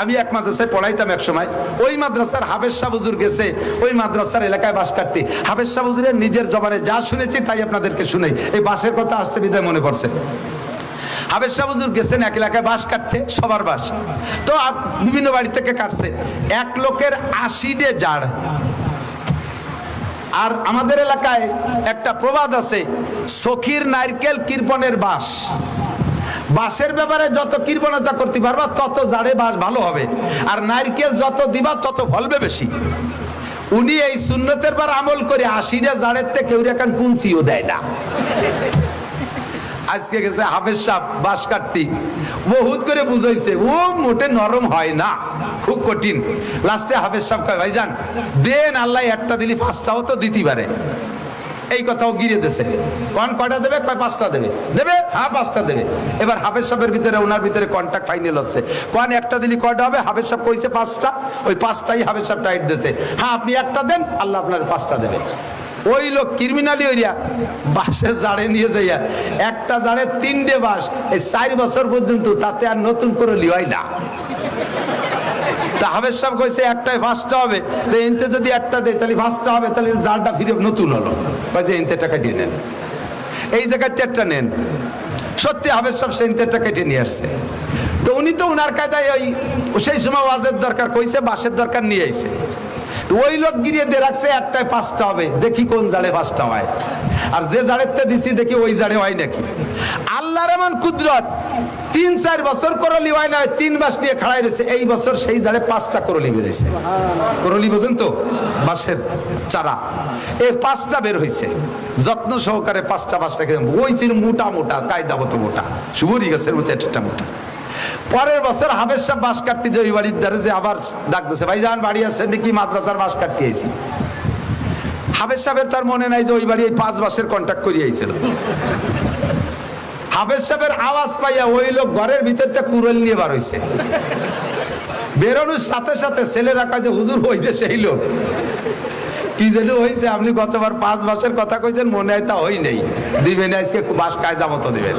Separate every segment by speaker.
Speaker 1: আমি এক মাদ্রাসায় পড়াইতাম এক সময়। ওই মাদ্রাসার হাফেজ শাহ গেছে, ওই মাদ্রাসার এলাকায় বাস কাটতে। হাফেজ শাহ নিজের জবানে যা শুনেছি তাই আপনাদেরকে শুনে এই বাসের কথা আসছে, বিদায় মনে পড়ছে। হাফেজ শাহ গেছেন এক এলাকায় বাস কাটতে, সবার বাস। তো বিভিন্ন বাড়ি থেকে কাটছে। এক লোকের আশিডে জাড়। আর আমাদের এলাকায় একটা প্রবাদ আছে, সখীর নারকেল কৃপণের বাস। বাসের ব্যাপারে যত কৃপণতা করতে পারবা, তত জাড়ে বাস ভালো হবে। আর নারকেল যত দিবা, তত ফলবে বেশি। উনি এই সুন্নতের বার আমল করে আশিটা জাড়ের থেকে কেউ এখন কুঞ্চিও দেয় না। আজকে গেছে হাফেজ সাহ বাস কাটতি। বহুত করে বুঝাইছে, ও মোটে নরম হয় না, খুব কঠিন। লাস্টে হাফেজ সাহেব কয়, ভাইজান, দেন আল্লাহ একটা দিলি পাঁচটাও তো দিতে পারে। এই কথাও গিরে দেশে কন কয়টা দেবে? কয় পাঁচটা দেবে? দেবে? হ্যাঁ পাঁচটা দেবে। এবার হাফেজ সাহেবের ভিতরে ওনার ভিতরে কন্ট্যাক্ট ফাইনাল হচ্ছে। কন একটা দিলি কয়টা হবে? হাফেজ সাহেব কইছে পাঁচটা। ওই পাঁচটাই হাফেজ সাহেব টাইট দিছে হ্যাঁ আপনি একটা দেন, আল্লাহ আপনার পাঁচটা দেবে। ওই লোক ক্রিমিনালি ওইয়া বাসে জাড়ে নিয়ে যাইয়া, একটা জাড়ে তিনটে বাস এই চার বছর পর্যন্ত তাতে আর নতুন করে লিওয়াই না। তা হাবের সাহেব কইছে, একটাই ফার্স্টটা হবে। তো এনতে যদি একটা দেয়, তাহলে ফার্স্টটা হবে, তাহলে জালটা ফিরে নতুন হলো। কয় যে এনতে টাকা দিয়ে নেন। এই জায়গায় চারটা নেন। সত্যি হবে সব সে টাকা কেটে নিয়ে আসছে। তো উনি তো ওনার কায়দায় ওই সেই সময় ওয়াজের দরকার কইছে বাসের দরকার নিয়ে আইছে। তো ওই লোক গিরিয়ে দিয়ে রাখছে একটাই পাঁচটা হবে। দেখি কোন জালে পাঁচটা হয়। আর যে জাড়েরটা দিছি, দেখি ওই জাড়ে হয় নাকি। আল্লাহর এমন কুদরত, তিন, চার বছর করলি হয় না তিন মাস নিয়ে খাড়াই রয়েছে। এই বছর সেই জাড়ে পাঁচটা করলি বেরোইছে করলি বোঝেন তো? বাঁশের চারা। এই পাঁচটা বের হয়েছে। যত্ন সহকারে পাঁচটা পাঁচটা খেয়ে ওই ছিল মোটা মোটা, কায়দা মতো মোটা শুভরি গাছের মতো একটা মোটা। পরের বছর হাবের সাহেব বাস কাটতে যে ওই বাড়ির দ্বারে যে আবার ডাক দিছে ভাই যান, বাড়ি আসছেন নাকি? মাদ্রাসার বাস কাটতে আইছি। হাবের সাহেবের তার মনে নাই যে ওই বাড়ি এই পাঁচ বাসের কন্ট্যাক্ট করিয়ে হাবের সাহেবের আওয়াজ পাইয়া ওই লোক ঘরের ভিতরটা কুরল নিয়ে বার হইছে। বেরোনোর সাথে সাথে ছেলেরা যে, হুজুর হয়েছে সেই লোক। কি যেন হয়েছে আপনি গতবার পাঁচ মাসের কথা কইছেন, মনে হয় তা হই নেই। দিবেন, আজকে বাস কায়দা মতো দিবেন।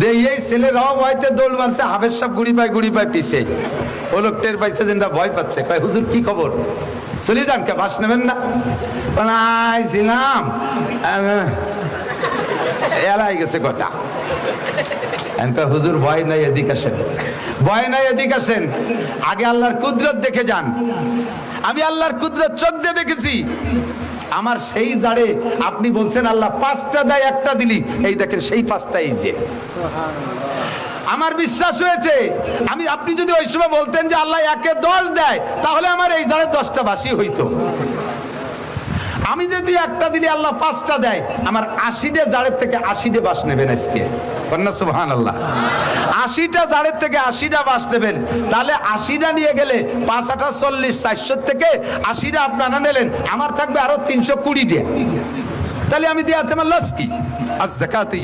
Speaker 1: দেই এই ছেলেরাও ভয়তে দৌড় মারছে হাবের সব গুড়ি পায় গুড়ি পায় পিছে। ও লোক টের পাইছে যে ভয় পাচ্ছে। কয়, হুজুর, কি খবর? চলে যান কে, বাস নেবেন না? আইছিলাম এলাই গেছে কথা। হুজুর ভয় নাই এদিক আসেন। ভয় নাই এদিক আসেন। আগে আল্লাহর কুদরত দেখে যান। আমি আল্লাহর কুদরত চোখ দিয়ে দেখেছি। আমার সেই জাড়ে আপনি বলছেন, আল্লাহ পাঁচটা দেয় একটা দিলি। এই দেখেন, সেই পাঁচটা এই যে। আমার বিশ্বাস হয়েছে, আমি, আপনি যদি ওই সময় বলতেন যে আল্লাহ একে দশ দেয়, তাহলে আমার এই জাড়ে দশটা বাসি হইতো। আমি যদি একটা দিলে আল্লাহ পাঁচটা দেয়, আমার আশিটা জাড়ের থেকে আশিটা বাস নেবেন আজকে। কন্যা সুহান আল্লাহ আশিটা জাড়ের থেকে আশিটা বাস নেবেন, তাহলে আশিটা নিয়ে গেলে পাঁচ, আঠাশ, চল্লিশ চারশো থেকে আশিটা আপনারা নিলেন, আমার থাকবে আরও তিনশো কুড়ি দিয়ে তাহলে আমি দিয়ে আমার লস কি? আর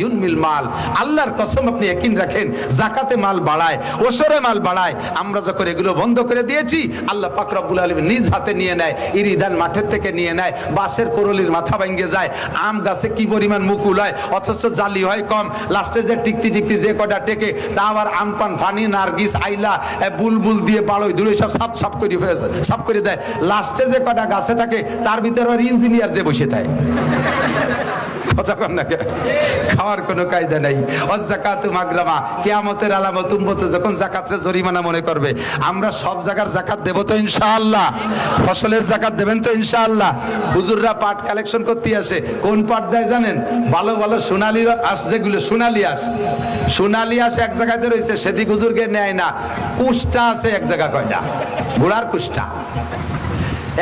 Speaker 1: ইউনমিল মাল। আল্লাহর আপনি একিন রাখেন মাল বাড়ায় মাল বাড়ায়। আমরা এগুলো বন্ধ করে দিয়েছি, আল্লাহ নিজ হাতে নিয়ে নেয়, ইরিদান মাঠের থেকে নিয়ে নেয় মাথা যায়, আম গাছে কি পরিমাণ মুকুল হয় অথচ জালি হয় কম, লাস্টে যে টিকতি টিকতি যে কটা টেকে তা আবার ফানি, নার্গিস, আইলা বুলবুল দিয়ে পাড়ই ধুলে সব সাপ সাপ করে সাপ করে দেয়। লাস্টে যে কটা গাছে থাকে, তার ভিতরে ইঞ্জিনিয়ার যে বসে থাকে। খাওয়ার কোনো কায়দা অজাকাত কেয়ামতের আলামত যখন জরিমানা মনে করবে, আমরা সব জায়গার জাকাত দেব তো ইনশাআল্লাহ। ফসলের জাকাত দেবেন তো ইনশাআল্লাহ। হুজুররা পাট কালেকশন করতে আসে। কোন পাট দেয় জানেন? ভালো ভালো সোনালি আস যেগুলো, সোনালি আস সোনালি আস এক জায়গাতে রয়েছে, সেদিক হুজুরকে নেয় না। কুষ্টা আছে এক জায়গা কয়টা? ঘোড়ার কুষ্টা।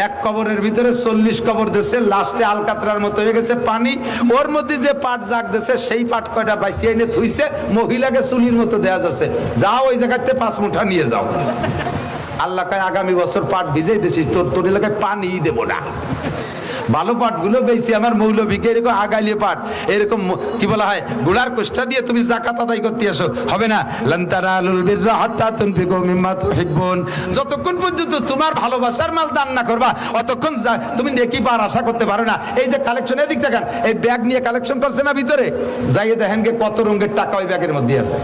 Speaker 1: এক কবরের ভিতরে চল্লিশ কবর দেশে লাস্টে আলকাতরার মতো হয়ে গেছে পানি। ওর মধ্যে যে পাট জাগ দেশে সেই পাট কয়টা বাইসিয়ে এনে থুইছে, মহিলাকে চুলির মতো দেয়া যাচ্ছে। যাও ওই জায়গাতে পাঁচ মুঠা নিয়ে যাও। আল্লাহ কয়, আগামী বছর পাট ভিজেই দিছিস, তোর তোর এলাকায় পানি দেবো না। ভালো পাটগুলো বেশি, আমার মৌলভীকে এরকম আগাইলে পাট এরকম কি বলা হয়, গুড়ার কোষ্টা দিয়ে তুমি জাকাত আদায় করতে আসো। হবে না? যতক্ষণ পর্যন্ত তোমার ভালোবাসার মাল দান না করবা, অতক্ষণ তুমি নেকি পার আশা করতে পারো না। এই যে কালেকশন এদিক দেখেন এই ব্যাগ নিয়ে কালেকশন করছে না ভিতরে? যাইয়ে দেখেন কত রঙের টাকা ওই ব্যাগের মধ্যে আছে।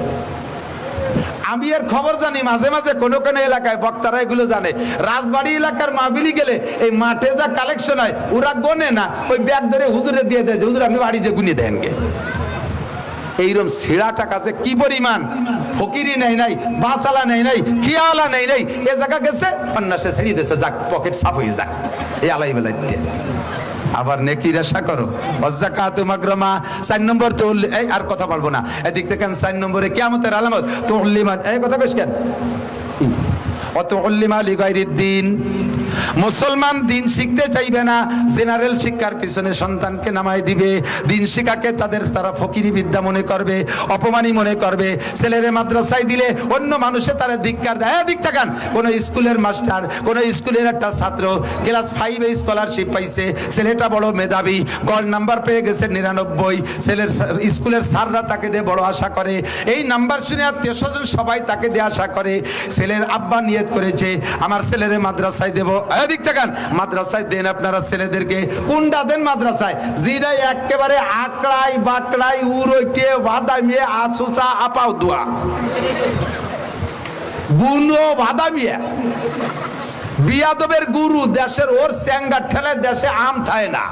Speaker 1: আমি এর খবর জানি, মাঝে মাঝে কোনো কোনো এলাকায় বক্তারা এগুলো জানে। রাজবাড়ি এলাকার মাহবিলি গেলে এই মাঠে যা কালেকশন হয়, ওরা গোনে না, ওই ব্যাগ ধরে হুজুরে দিয়ে দেয় হুজুর, আপনি বাড়ি যে গুনিয়ে দেন গে। এইরকম ছিঁড়া টাকা যে কি পরিমাণ? ফকিরি নেই নাই বাসালা নেই নাই, খিয়ালা নেই নাই, এ জায়গা গেছে? সন্ন্যাসে ছেড়ে দিয়েছে যাক পকেট সাফ হয়ে যাক। এই আলাই বেলাই দিয়ে। আবার নেকি রেশা করো। অজাকাত মাগরমা, চার নম্বর তো এই আর কথা বলব না। এদিক থেকে চার নম্বরে কেমতের আলামত। তো এই কথা কইস কেন? অত দিন মুসলমান দিন শিখতে চাইবে না জেনারেল শিক্ষার পিছনে সন্তানকে নামায় দিবে। দিন শিক্ষাকে তাদের তারা ফকিরি বিদ্যা মনে করবে অপমানী মনে করবে। ছেলেরে মাদ্রাসায় দিলে অন্য মানুষে তারা ধিক্কার দেয়। হ্যাঁ, থাকান কোন স্কুলের মাস্টার কোন স্কুলের একটা ছাত্র ক্লাস ফাইভে স্কলারশিপ পাইছে। ছেলেটা বড় মেধাবী গড় নাম্বার পেয়ে গেছে নিরানব্বই। ছেলের স্কুলের স্যাররা তাকে দিয়ে বড় আশা করে। এই নাম্বার শুনে আত্মীয় স্বজন সবাই তাকে দিয়ে আশা করে। ছেলের আব্বা নিয়ত করেছে আমার ছেলেরে মাদ্রাসায় দেবো মাদ্রাসায় দেন আপনারা ছেলেদেরকে। দেন মাদ্রাসায়। একেবারে বাকড়াই বাদামিয়ে আসুচা আপাও দোয়া। বুনো, বাদামিয়া। বিয়াদবের গুরু, দেশের ওর স্যাঙ্গা ঠেলে দেশে আম থায় না।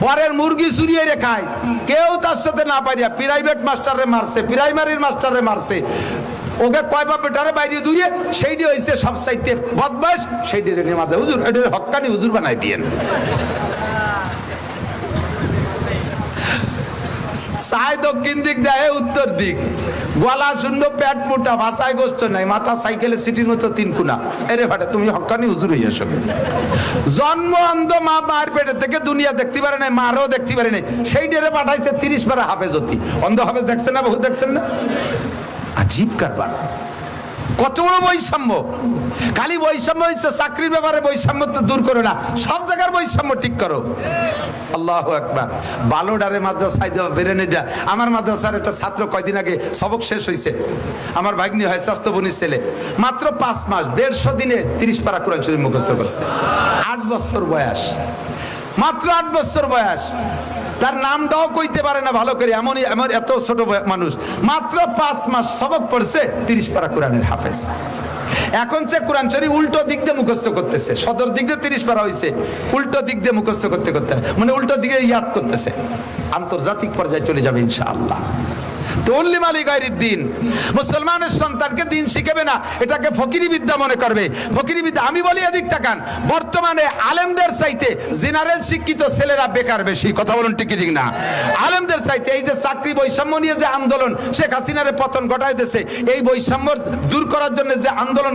Speaker 1: পরের মুরগি চুরিয়ে রে খায়। কেউ তার সাথে না পারিয়া প্রাইভেট মাস্টারে মারছে প্রাইমারির মাস্টারে মারছে। ওকে কয় বাপ বেটারে বাইরে দূরে সেইটি হয়েছে সব সাইতে বদমাস সেইটি রেখে মাথা হুজুর, এটা হক্কানি হুজুর বানাই দিয়েন। চায় দক্ষিণ দিক দেয় উত্তর দিক। গলা শূন্য পেট মোটা, ভাষায় গোষ্ঠ নাই, মাথা সাইকেলে সিটিং হতো তিন কুনা। এরে ভাটা, তুমি হক্কানি হুজুর হইয়া সঙ্গে জন্ম অন্ধ মা মার পেটের থেকে দুনিয়া দেখতে পারে নাই, মারও দেখতে পারে নাই। সেই ডেরে পাঠাইছে তিরিশ পারা হাফেজ অতি। অন্ধ হাফেজ দেখছেন না, বহু দেখছেন না? আজীব কারবার। কত বড় বৈষম্য। খালি বৈষম্য হচ্ছে চাকরির ব্যাপারে বৈষম্য তো দূর করো না। সব জায়গার বৈষম্য ঠিক করো। আল্লাহ একবার বালোডারে মাদ্রাসায় দেওয়া বেরেনেডা আমার মাদ্রাসার একটা ছাত্র কয়দিন আগে সবক শেষ হয়েছে আমার ভাগ্নি হয় স্বাস্থ্যবনির ছেলে। মাত্র পাঁচ মাস, দেড়শো দিনে তিরিশ পারা কোরআন মুখস্থ করছে। আট বছর বয়স। মাত্র আট বছর বয়স। তার নামটাও কইতে পারে না ভালো করে, এমনই এমন এত ছোট মানুষ। মাত্র পাঁচ মাস সবক পড়ছে তিরিশ পারা কোরআনের হাফেজ। এখন সে কোরআন শরীফ উল্টো দিক দিয়ে মুখস্থ করতেছে। সদর দিক দিয়ে তিরিশ পারা হয়েছে উল্টো দিক দিয়ে মুখস্থ করতে করতে। মানে উল্টো দিকে ইয়াদ করতেছে। আন্তর্জাতিক পর্যায়ে চলে যাবে ইনশাআল্লাহ। তল্লিম মালিক গাইরির দিন মুসলমানের সন্তানকে দিন শিখেবে না, এটাকে ফকিরি বিদ্যা মনে করবে। ফকিরি বিদ্যা, আমি বলি এদিক তাকান, বর্তমানে আলেমদের চাইতে জেনারেল শিক্ষিত ছেলেরা বেকার বেশি, কথা বলুন ঠিকই ঠিক না? আলেমদের চাইতে এই যে চাকরি বৈষম্য নিয়ে যে আন্দোলন, শেখ হাসিনারে পতন ঘটাইতেছে, এই বৈষম্য দূর করার জন্য যে আন্দোলন